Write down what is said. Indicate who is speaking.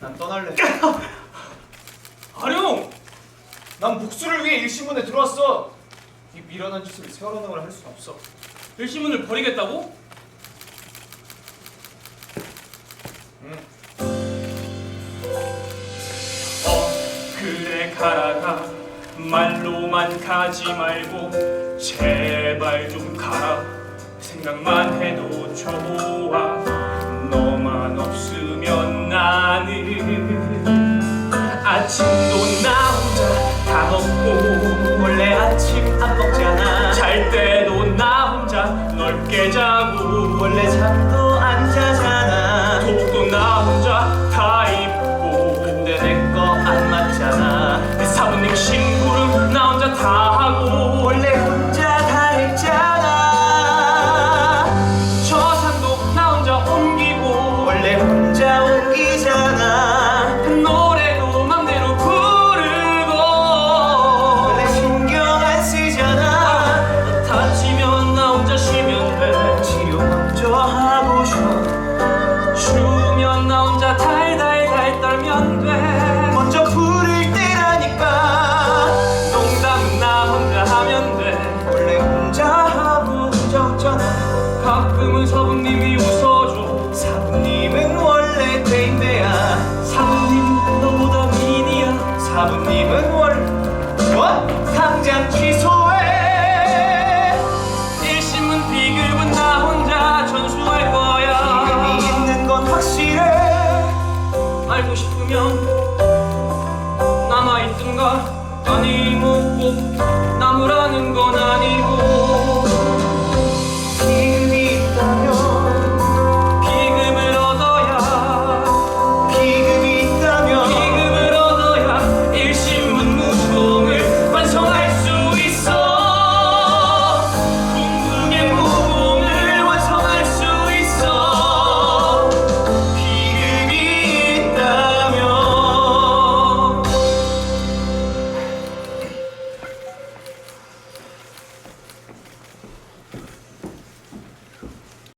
Speaker 1: 난 떠날래. 아룡! 난 복수를 위해 일신문에 들어왔어. 이 미련한 짓을 세월호능을 할 수는 없어.
Speaker 2: 일신문을 버리겠다고? 어 그래 가라가 말로만 가지 말고 제발 좀 가라 생각만 해도 좋아 아침도 나 혼자 다 먹고 원래 아침 안 먹잖아. 잘 때도 나 혼자 넓게 자고 원래 잠도 안 자잖아. 속도 나 혼자 알고 싶으면 남아있든가. 아니 묻고 나무라